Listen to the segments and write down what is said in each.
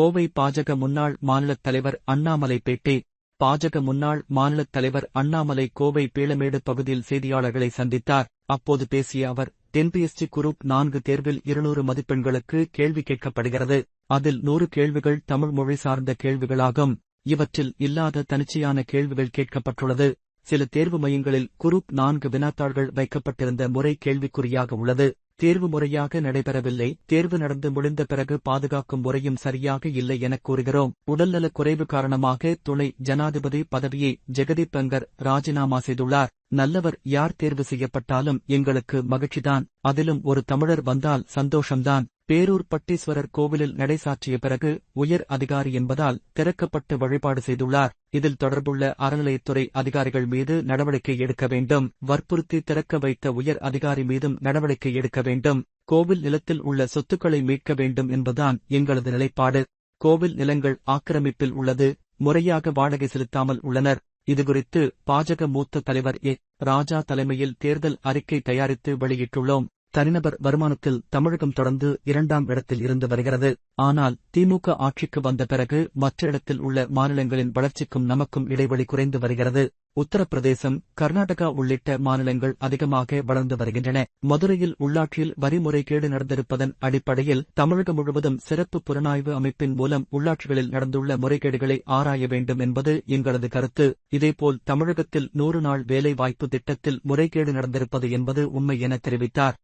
கோவை பாஜக முன்னாள் மாநிலத் தலைவர் அண்ணாமலைப்பேட்டை பாஜக முன்னாள் மாநிலத் தலைவர் அண்ணாமலை கோவை பீளமேடு பகுதியில் செய்தியாளர்களை சந்தித்தார். அப்போது பேசிய அவர் தென்பிஎஸ்டி குரூப் நான்கு தேர்வில் இருநூறு மதிப்பெண்களுக்கு கேள்வி கேட்கப்படுகிறது. அதில் நூறு கேள்விகள் தமிழ் மொழி சார்ந்த கேள்விகளாகும். இவற்றில் இல்லாத தனிச்சையான கேள்விகள் கேட்கப்பட்டுள்ளது. சில தேர்வு மையங்களில் குரூப் நான்கு வினாத்தாள்கள் வைக்கப்பட்டிருந்த முறை கேள்விக்குறியாக உள்ளது. தேர்வு முறையாக நடைபெறவில்லை. தேர்வு நடந்து முடிந்த பிறகு பாதுகாக்கும் முறையும் சரியாக இல்லை எனக் கூறுகிறோம். உடல்நலக் குறைவு காரணமாக துணை ஜனாதிபதி பதவியை ஜெகதீப் பங்கர் ராஜினாமா செய்துள்ளார். நல்லவர் யார் தேர்வு செய்யப்பட்டாலும் எங்களுக்கு மகிழ்ச்சிதான். அதிலும் ஒரு தமிழர் வந்தால் சந்தோஷம்தான். பேரூர் பட்டீஸ்வரர் கோவிலில் நடைசாற்றிய பிறகு உயர் அதிகாரி என்பதால் திறக்கப்பட்டு வழிபாடு செய்துள்ளார். இதில் தொடர்புள்ள அறநிலையத்துறை அதிகாரிகள் மீது நடவடிக்கை எடுக்க வேண்டும். வற்புறுத்தி திறக்க வைத்த உயர் அதிகாரி மீதும் நடவடிக்கை எடுக்க வேண்டும். கோவில் நிலத்தில் உள்ள சொத்துக்களை மீட்க வேண்டும் என்பதுதான் எங்களது நிலைப்பாடு. கோவில் நிலங்கள் ஆக்கிரமிப்பில் உள்ளது. முறையாக வாடகை செலுத்தாமல் உள்ளனர். இதுகுறித்து பாஜக மூத்த தலைவர் ஏ. ராஜா தலைமையில் தேர்தல் அறிக்கை தயாரித்து வெளியிட்டுள்ளோம். தனிநபர் வருமானத்தில் தமிழகம் தொடர்ந்து இரண்டாம் இடத்தில் இருந்து வருகிறது. ஆனால் திமுக ஆட்சிக்கு வந்த பிறகு மற்ற இடத்தில் உள்ள மாநிலங்களின் வளர்ச்சிக்கும் நமக்கும் இடைவெளி குறைந்து வருகிறது. உத்தரப்பிரதேசம் கர்நாடகா உள்ளிட்ட மாநிலங்கள் அதிகமாக வளர்ந்து வருகின்றன. மதுரையில் உள்ளாட்சியில் வரி முறைகேடு நடந்திருப்பதன் அடிப்படையில் தமிழகம் முழுவதும் சிறப்பு புலனாய்வு அமைப்பின் மூலம் உள்ளாட்சிகளில் நடந்துள்ள முறைகேடுகளை ஆராய வேண்டும் என்பது எங்களது கருத்து. இதேபோல் தமிழகத்தில் நூறு நாள் வேலை வாய்ப்பு திட்டத்தில் முறைகேடு நடந்திருப்பது என்பது உண்மை என தெரிவித்தார்.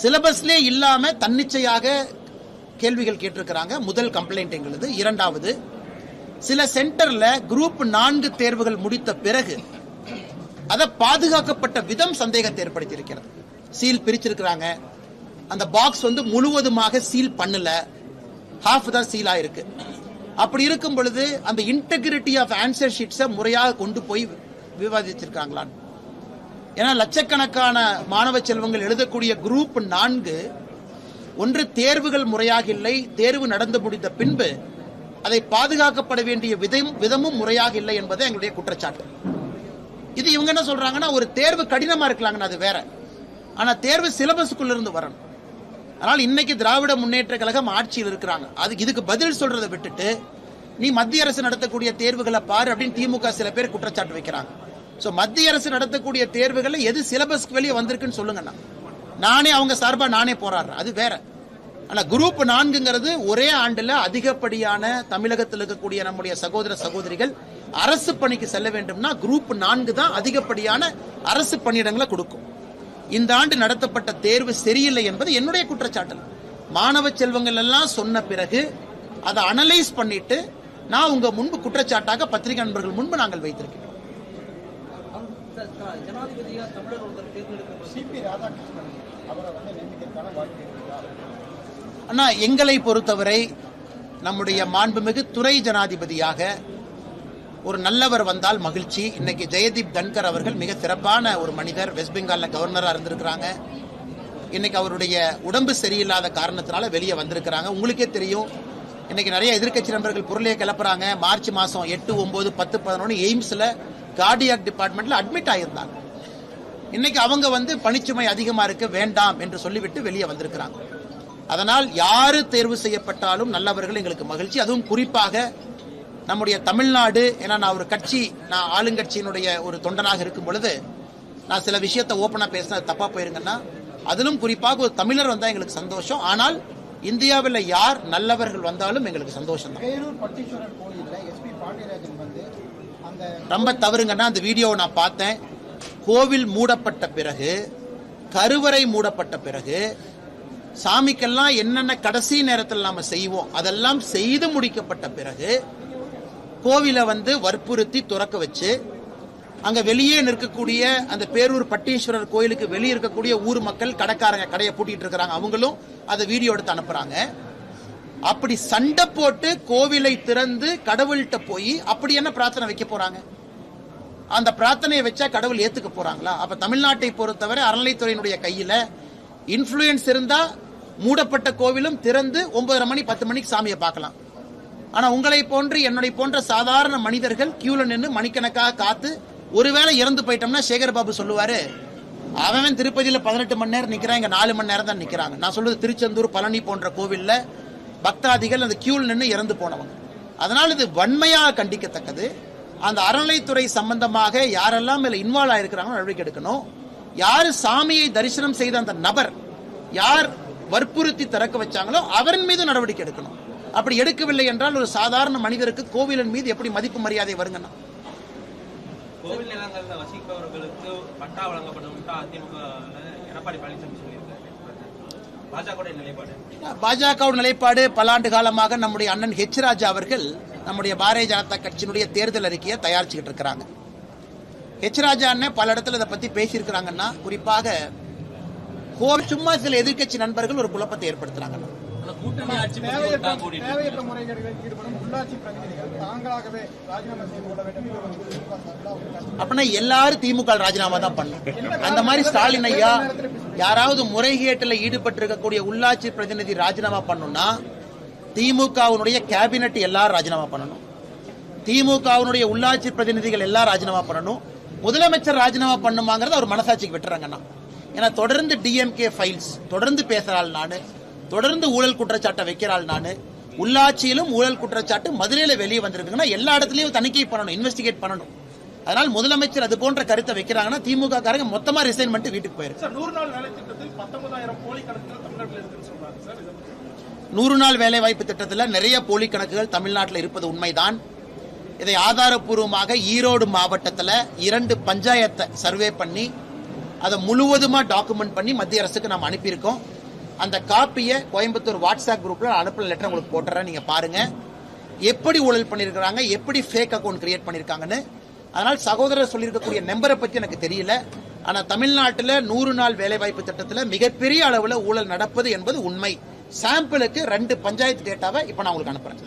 சிலபஸ்லே இல்லாம தன்னிச்சையாக கேள்விகள் கேட்டிருக்கிறாங்க. முதல் கம்ப்ளைண்ட் எங்களுது. இரண்டாவது சில சென்டர்ல குரூப் நான்கு தேர்வுகள் முடித்த பிறகு அதை பாதுகாக்கப்பட்ட விதம் சந்தேகத்தை ஏற்படுத்தியிருக்கிறது. சீல் பிரிச்சிருக்கிறாங்க. அந்த பாக்ஸ் வந்து முழுவதுமாக சீல் பண்ணல. ஹாஃப் தான் சீல் ஆயிருக்கு. அப்படி இருக்கும் பொழுது அந்த இன்டெகிரிட்டி ஆஃப் ஆன்சர் ஷீட்ஸை முறையாக கொண்டு போய் விவாதிச்சிருக்காங்களான்னு ஏன்னா லட்சக்கணக்கான மாணவ செல்வங்கள் எழுதக்கூடிய குரூப் நான்கு ஒன்று தேர்வுகள் முறையாக இல்லை தேர்வு நடந்து முடிந்த பின்பு அதை பாதுகாக்கப்பட வேண்டிய விதம் விதமும் முறையாக இல்லை என்பது எங்களுடைய குற்றச்சாட்டு. இது இவங்க என்ன சொல்றாங்கன்னா ஒரு தேர்வு கடினமா இருக்கலாங்கன்னு அது வேற. ஆனா தேர்வு சிலபஸுக்குள்ள இருந்து வரணும். அதனால் இன்னைக்கு திராவிட முன்னேற்ற கழகம் ஆட்சியில் இருக்கிறாங்க. அது இதுக்கு பதில் சொல்றதை விட்டுட்டு நீ மத்திய அரசு நடத்தக்கூடிய தேர்வுகளை பாரு அப்படின்னு திமுக சில பேர் குற்றச்சாட்டு வைக்கிறாங்க. ஸோ மத்திய அரசு நடத்தக்கூடிய தேர்வுகள்ல எது சிலபஸ்க்கு வெளியே வந்திருக்குன்னு சொல்லுங்கண்ணா. நானே அவங்க சார்பாக நானே போராடுறேன். அது வேற. ஆனால் குரூப் நான்குங்கிறது ஒரே ஆண்டில் அதிகப்படியான தமிழகத்தில் இருக்கக்கூடிய நம்முடைய சகோதர சகோதரிகள் அரசு பணிக்கு செல்ல வேண்டும்னா குரூப் நான்கு தான் அதிகப்படியான அரசு பணியிடங்களை கொடுக்கும். இந்த ஆண்டு நடத்தப்பட்ட தேர்வு சரியில்லை என்பது என்னுடைய குற்றச்சாட்டல். மாணவ செல்வங்கள் எல்லாம் சொன்ன பிறகு அதை அனலைஸ் பண்ணிட்டு நான் உங்க முன்பு குற்றச்சாட்டாக பத்திரிகை நண்பர்கள் முன்பு நாங்கள் வைத்திருக்கிறோம். ஜனாதிபதியா தமிழர் ஒருத்தர் தேர்ந்தெடுக்க சிபி ராதாகிருஷ்ணன் அவரை வந்து நியமிக்கிறதுக்கான வாய்ப்பு அண்ணா எங்களை பொறுத்தவரை நம்முடைய மாண்புமிகு துறை ஜனாதிபதியாக ஒரு நல்லவர் வந்தால் மகிழ்ச்சி. இன்னைக்கு ஜெயதீப் தன்கர் அவர்கள் மிக சிறப்பான ஒரு மனிதர் வெஸ்ட் பெங்கால்ல கவர்னரா இருந்திருக்கிறாங்க. இன்னைக்கு அவருடைய உடம்பு சரியில்லாத காரணத்தினால வெளியே வந்திருக்கிறாங்க. உங்களுக்கே தெரியும் இன்னைக்கு நிறைய எதிர்க்கட்சி நண்பர்கள் பொருளையை கிளப்புறாங்க. மார்ச் மாசம் எட்டு ஒன்பது பத்து பதினொன்று எய்ம்ஸ்ல கார்டியாக் டிபார்ட்மெண்ட்ல அட்மிட் ஆகியிருந்தாங்க இன்னைக்கு அவங்க வந்து பணிச்சுமை அதிகமா இருக்க வேண்டாம் என்று சொல்லிவிட்டு வெளியே வந்திருக்கிறாங்க. அதனால் யாரு தேர்வு செய்யப்பட்டாலும் நல்லவர்கள் எங்களுக்கு மகிழ்ச்சி. அதுவும் குறிப்பாக நம்முடைய தமிழ்நாடு ஏன்னா நான் ஒரு கட்சி நான் ஆளுங்கட்சியினுடைய ஒரு தொண்டனாக இருக்கும் பொழுது நான் சில விஷயத்தை ஓப்பனாக பேசினது தப்பா போயிருங்கன்னா அதிலும் குறிப்பாக ஒரு தமிழர் வந்தால் எங்களுக்கு சந்தோஷம். ஆனால் இந்தியாவில் யார் நல்லவர்கள் வந்தாலும் எங்களுக்கு சந்தோஷம் தான் ரொம்ப தவறுங்கன்னா அந்த வீடியோவை நான் பார்த்தேன். கோவில் மூடப்பட்ட பிறகு கருவறை மூடப்பட்ட பிறகு சாமிக்கெல்லாம் என்னென்ன கடைசி நேரத்தில் நாம செய்வோம் அதெல்லாம் செய்து முடிக்கப்பட்ட பிறகு கோவிலை வந்து வற்புறுத்தி துறக்க வச்சு அங்க வெளியே நிற்கக்கூடிய அந்த பேரூர் பட்டீஸ்வரர் கோயிலுக்கு வெளியே இருக்கக்கூடிய ஊர் மக்கள் கடைக்காரங்க கடையை பூட்டிட்டு இருக்கிறாங்க. அவங்களும் அதை வீடியோ எடுத்து அனுப்புறாங்க. அப்படி சண்டை போட்டு கோவிலை திறந்து கடவுள்கிட்ட போய் அப்படி என்ன பிரார்த்தனை வைக்க போறாங்க? அந்த பிரார்த்தனையை வச்சா கடவுள் ஏத்துக்க போறாங்களா? அப்ப தமிழ்நாட்டை பொறுத்தவரை அறநிலைத்துறையினுடைய கையில இன்ஃபுளுயன்ஸ் இருந்தா மூடப்பட்ட கோவிலும் திறந்து ஒன்பதரை மணி பத்து மணிக்கு சாமியை பார்க்கலாம். ஆனா உங்களை போன்று என்னுடைய போன்ற சாதாரண மனிதர்கள் கியூல நின்று மணிக்கணக்காக காத்து ஒருவேளை இறந்து போயிட்டோம்னா சேகர் பாபு சொல்லுவாரு அவன் திருப்பதியில பதினெட்டு மணி நேரம் நிக்கிறான் இங்க நாலு மணி நேரம் தான் நிக்கிறாங்க. நான் சொல்றது திருச்செந்தூர் பழனி போன்ற கோவில்ல பக்தாதிகள் அந்த கியூல் நின்று இறந்து போனவங்க. அதனால் இது வன்மையாக கண்டிக்கத்தக்கது. அந்த அறநிலைத்துறை சம்பந்தமாக யாரெல்லாம் இதில் இன்வால்வ் ஆகிருக்கிறாங்களோ நடவடிக்கை எடுக்கணும். யார் சாமியை தரிசனம் செய்த அந்த நபர் யார் வற்புறுத்தி திறக்க வச்சாங்களோ அவரின் மீது நடவடிக்கை எடுக்கணும். அப்படி எடுக்கவில்லை என்றால் ஒரு சாதாரண மனிதருக்கு கோவிலின் மீது எப்படி மதிப்பு மரியாதை வருங்கன்னா? கோவில் நிலங்களில் வசிப்பவர்களுக்கு பட்டா வழங்கப்படும் அதிமுக எடப்பாடி பழனிசாமி சொல்லியிருக்கு பாஜகவுடைய நிலைப்பாடு? பல ஆண்டு காலமாக நம்முடைய அண்ணன் ஹெச் ராஜா அவர்கள் நம்முடைய பாரதிய ஜனதா கட்சியினுடைய தேர்தல் அறிக்கையை தயாரிச்சுக்கிட்டு இருக்கிறாங்க. ஹெச் ராஜா அண்ணன் பல இடத்துல இதை பத்தி பேசியிருக்கிறாங்கன்னா குறிப்பாக கோவில் சும்மா சில எதிர்க்கட்சி நண்பர்கள் ஒரு குழப்பத்தை ஏற்படுத்துறாங்கன்னா தேவையற்ற தேவையற்ற முறைகேடுகளில் ஈடுபடும் உள்ளாட்சி பிரதிநிதிகள் தாங்களாகவே ராஜினாமா செய்து கொள்ள வேண்டும் என்று ஒரு திமுக சார்பில் ஒரு கருத்து. அப்படின்னா எல்லாரும் திமுக ராஜினாமா தான் பண்ணும் அந்த மாதிரி ஸ்டாலின் ஐயா யாராவது முறைகேட்டில் ஈடுபட்டிருக்கக்கூடிய உள்ளாட்சி பிரதிநிதி ராஜினாமா பண்ணணும்னா திமுகவினுடைய கேபினெட் எல்லாரும் ராஜினாமா பண்ணணும். திமுகவினுடைய உள்ளாட்சி பிரதிநிதிகள் எல்லாம் ராஜினாமா பண்ணணும். முதலமைச்சர் ராஜினாமா பண்ணுமாங்கிறத அவர் மனசாட்சிக்கு விட்டுறாங்கண்ணா. ஏன்னா தொடர்ந்து டிஎம்கே ஃபைல்ஸ் தொடர்ந்து பேசுறாள் நானு. தொடர்ந்து ஊழல் குற்றச்சாட்டை வைக்கிறாள் நானு. உள்ளாட்சியிலும் ஊழல் குற்றச்சாட்டு மதுரையில வெளியே வந்திருக்குங்கன்னா எல்லா இடத்துலயும் தணிக்கை பண்ணணும் இன்வெஸ்டிகேட் பண்ணணும். அதனால் முதலமைச்சர் அது போன்ற கருத்தை வைக்கிறாங்கன்னா திமுக காரங்க மொத்தமா ரிசைன் பண்ணிட்டு வீட்டுக்கு போயிருக்கு நூறு நாள் வேலை வாய்ப்பு திட்டத்தில் நிறைய போலி கணக்குகள் தமிழ்நாட்டில் இருப்பது உண்மைதான். இதை ஆதாரப்பூர்வமாக ஈரோடு மாவட்டத்தில் இரண்டு பஞ்சாயத்தை சர்வே பண்ணி அதை முழுவதுமா டாக்குமெண்ட் பண்ணி மத்திய அரசுக்கு நாம் அனுப்பியிருக்கோம். அந்த காப்பியை கோயம்புத்தூர் வாட்ஸ்அப் குரூப்ல அனுப்புற லெட்டர் உங்களுக்கு போட்டுறேன். நீங்க பாருங்க. எப்படி ஊழல் பண்ணியிருக்கிறாங்க எப்படி ஃபேக் அக்கௌண்ட் கிரியேட் பண்ணியிருக்காங்கன்னு அதனால் சகோதரர் சொல்லியிருக்கக்கூடிய நம்பரை பத்தி எனக்கு தெரியல. ஆனா தமிழ்நாட்டில் நூறு நாள் வேலைவாய்ப்பு திட்டத்தில் மிகப்பெரிய அளவில் ஊழல் நடப்பது என்பது உண்மை. சாம்பிளுக்கு ரெண்டு பஞ்சாயத்து டேட்டாவை இப்போ நான் உங்களுக்கு அனுப்புறேன்.